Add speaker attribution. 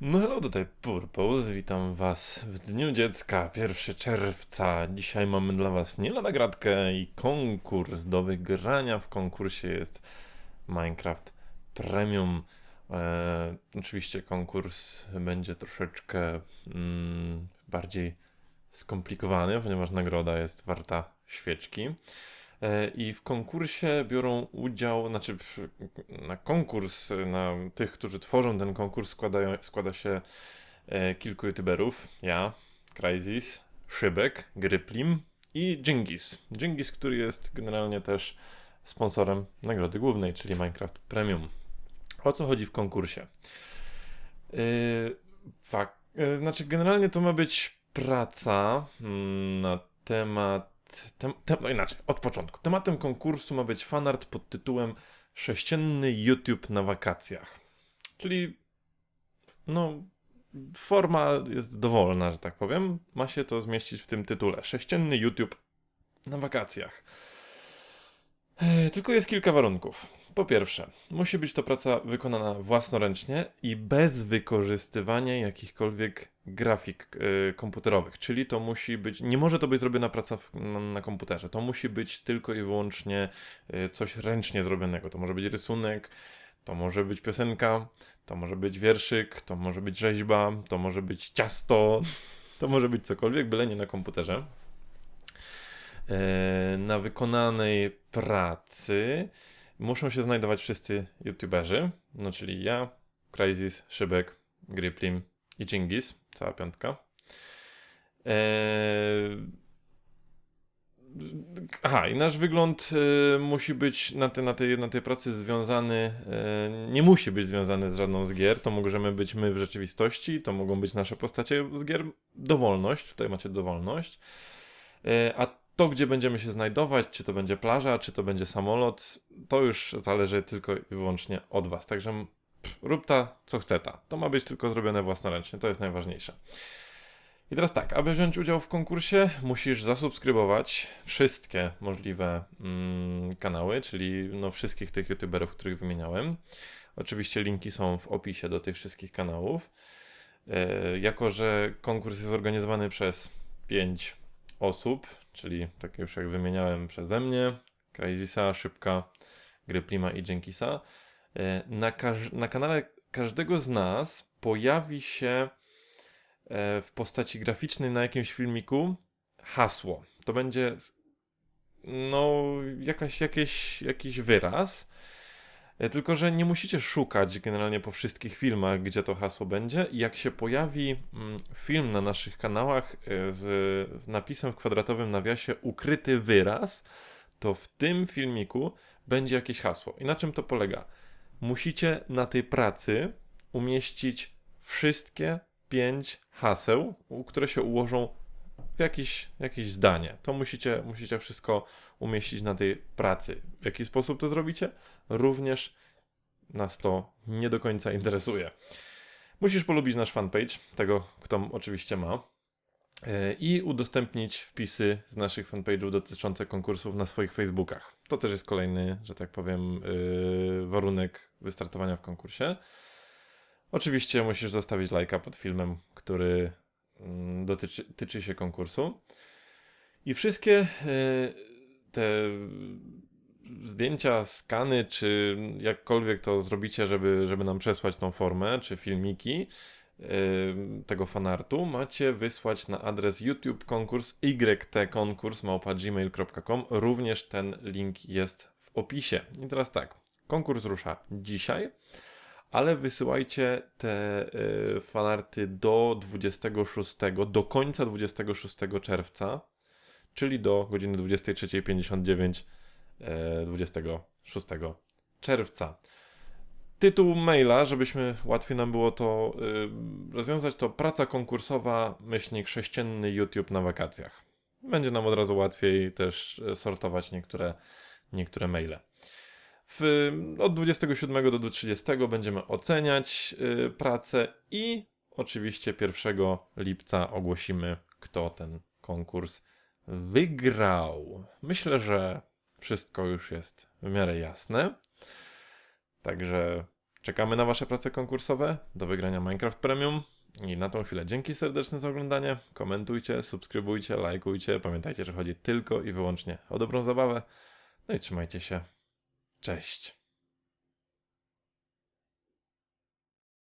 Speaker 1: No hello, tutaj Purpose, witam was w Dniu Dziecka, 1 czerwca. Dzisiaj mamy dla was nie lada gratkę i konkurs. Do wygrania w konkursie jest Minecraft Premium. E, oczywiście konkurs będzie troszeczkę mm, bardziej skomplikowany, ponieważ nagroda jest warta świeczki. E, I w konkursie biorą udział, znaczy na konkurs, na tych, którzy tworzą ten konkurs, składają, składa się e, kilku youtuberów. Ja, Crysis, Szybek, Gryplim i Jingis. Jingis, który jest generalnie też sponsorem nagrody głównej, czyli Minecraft Premium. O co chodzi w konkursie? Yy, fak, yy, znaczy, generalnie to ma być praca mm, na temat. Tem, tem, no inaczej, od początku. Tematem konkursu ma być fanart pod tytułem Sześcienny YouTube na wakacjach. Czyli, no, forma jest dowolna, że tak powiem. Ma się to zmieścić w tym tytule. Sześcienny YouTube na wakacjach. E, Tylko jest kilka warunków. Po pierwsze, musi być to praca wykonana własnoręcznie i bez wykorzystywania jakichkolwiek grafik e, komputerowych. Czyli to musi być, nie może to być zrobiona praca w, na, na komputerze. To musi być tylko i wyłącznie e, coś ręcznie zrobionego. To może być rysunek, to może być piosenka, to może być wierszyk, to może być rzeźba, to może być ciasto, to może być cokolwiek, byle nie na komputerze. E, Na wykonanej pracy muszą się znajdować wszyscy youtuberzy, no czyli ja, Crysis, Szybek, Griplim i Jingis, cała piątka. Eee... Aha, i nasz wygląd e, musi być na, te, na, tej, na tej pracy związany, e, nie musi być związany z żadną z gier, to możemy być my w rzeczywistości, to mogą być nasze postacie z gier, dowolność, tutaj macie dowolność. E, A to, gdzie będziemy się znajdować, czy to będzie plaża, czy to będzie samolot, to już zależy tylko i wyłącznie od Was. Także rób ta, co chce ta. To ma być tylko zrobione własnoręcznie, to jest najważniejsze. I teraz tak, aby wziąć udział w konkursie, musisz zasubskrybować wszystkie możliwe mm, kanały, czyli no, wszystkich tych youtuberów, których wymieniałem. Oczywiście linki są w opisie do tych wszystkich kanałów. E, jako, że konkurs jest organizowany przez 5 osób, czyli tak już jak wymieniałem przeze mnie, Crazisa, Szybka, Gryplima i Jenkisa, na, każ- na kanale każdego z nas pojawi się e, w postaci graficznej na jakimś filmiku hasło. To będzie no jakaś, jakieś, jakiś wyraz. E, Tylko, że nie musicie szukać generalnie po wszystkich filmach, gdzie to hasło będzie. Jak się pojawi mm, film na naszych kanałach e, z napisem w kwadratowym nawiasie ukryty wyraz, to w tym filmiku będzie jakieś hasło. I na czym to polega? Musicie na tej pracy umieścić wszystkie pięć haseł, które się ułożą w jakieś, jakieś zdanie. To musicie, musicie wszystko umieścić na tej pracy. W jaki sposób to zrobicie? Również nas to nie do końca interesuje. Musisz polubić nasz fanpage, tego kto oczywiście ma, i udostępnić wpisy z naszych fanpage'ów dotyczące konkursów na swoich Facebookach. To też jest kolejny, że tak powiem, yy, warunek wystartowania w konkursie. Oczywiście musisz zostawić lajka pod filmem, który mm, dotyczy tyczy się konkursu. I wszystkie e, te zdjęcia, skany, czy jakkolwiek to zrobicie, żeby, żeby nam przesłać tą formę, czy filmiki e, tego fanartu, macie wysłać na adres YouTube konkurs ytkonkurs gmail.com. Również ten link jest w opisie. I teraz tak, konkurs rusza dzisiaj ale wysyłajcie te y, fanarty do 26, do końca 26 czerwca, czyli do godziny 23.59 e, 26 czerwca. Tytuł maila, żebyśmy łatwiej nam było to y, rozwiązać, to praca konkursowa myślnik sześcienny YouTube na wakacjach. Będzie nam od razu łatwiej też e, sortować niektóre, niektóre maile. W, od 27 do 30 będziemy oceniać y, pracę i oczywiście 1 lipca ogłosimy, kto ten konkurs wygrał. Myślę, że wszystko już jest w miarę jasne. Także Czekamy na Wasze prace konkursowe do wygrania Minecraft Premium. I na tą chwilę dzięki serdeczne za oglądanie. Komentujcie, subskrybujcie, lajkujcie. Pamiętajcie, że chodzi tylko i wyłącznie o dobrą zabawę. No i trzymajcie się. Cześć.